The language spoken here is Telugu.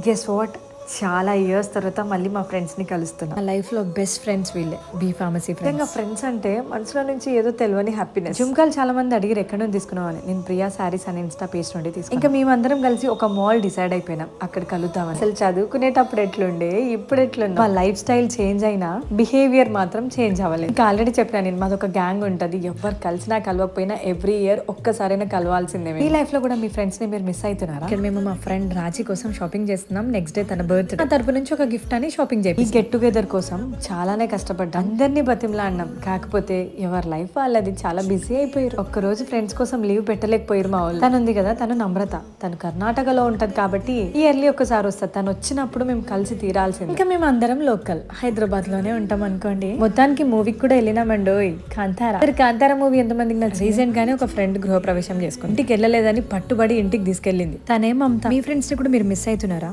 guess what చాలా ఇయర్స్ తర్వాత మళ్ళీ మా ఫ్రెండ్స్ని కలుస్తున్నా. నా లైఫ్లో బెస్ట్ ఫ్రెండ్స్ వీళ్ళే బీ ఫార్మసీ ఫ్రెండ్స్ ఫ్రెండ్స్ అంటే మనసులో నుంచి ఏదో తెలియని హ్యాపీనెస్ జుమ్కాలు చాలా మంది అడిగి ఎక్కడ నుంచి తీసుకున్నామని నేను ప్రియా శారీస్ అని ఇన్స్టా పేజ్ నుండి తీసుకున్నా. ఇంకా మేమందరం కలిసి ఒక మాల్ డిసైడ్ అయిపోయినాం అక్కడ కలుద్దామని. అసలు చదువుకునేటప్పుడు ఎట్లుండే ఇప్పుడు ఎట్లుండే మా లైఫ్ స్టైల్ చేంజ్ అయినా బిహేవియర్ మాత్రం చేంజ్ అవ్వలేదు. ఇంకా ఆల్రెడీ చెప్పినా నేను మాది ఒక గ్యాంగ్ ఉంటది ఎవరు కలిసినా కలవకపోయినా ఎవ్రీ ఇయర్ ఒక్కసారైనా కలవాల్సిందే మీ లైఫ్లో కూడా మీ ఫ్రెండ్స్ని మీరు మిస్ అవుతున్నారా? ఇక్కడ మేము మా ఫ్రెండ్ రాజీ కోసం షాపింగ్ చేస్తున్నాం. నెక్స్ట్ డే తన బర్త్డే. నా తరపు నుంచి ఒక గిఫ్ట్ అని షాపింగ్ చేయాలి ఈ గెట్ టుగెదర్ కోసం చాలానే కష్టపడ్డా. అందరినీ బతిమలాడినాం కాకపోతే ఎవరి లైఫ్ వాళ్ళది చాలా బిజీ అయిపోయారు. ఒక్క రోజు ఫ్రెండ్స్ కోసం లీవ్ పెట్టలేకపోయారు మా వాళ్ళు. తను ఉంది కదా తను నమ్రత. తను కర్ణాటకలో ఉంటది కాబట్టి ఇయర్లీ ఒక్కసారి వస్తుంది. తను వచ్చినప్పుడు మేము కలిసి తీరాల్సింది. ఇంకా మేము అందరం లోకల్. హైదరాబాద్లోనే ఉంటాం అనుకోండి. మొత్తానికి మూవీకి కూడా వెళ్ళినామండి ఓయ్ కాంతారా. మరి కాంతారా మూవీ ఎంతమందికి నచ్చింది? రీసెంట్ గానే ఒక ఫ్రెండ్ గృహప్రవేశం చేసుకుంది. ఇంటికి వెళ్ళలేదని పట్టుబడి ఇంటికి తీసుకెళ్ళింది. తనే మమత. మీ ఫ్రెండ్స్ని కూడా మీరు మిస్ అవుతున్నారా?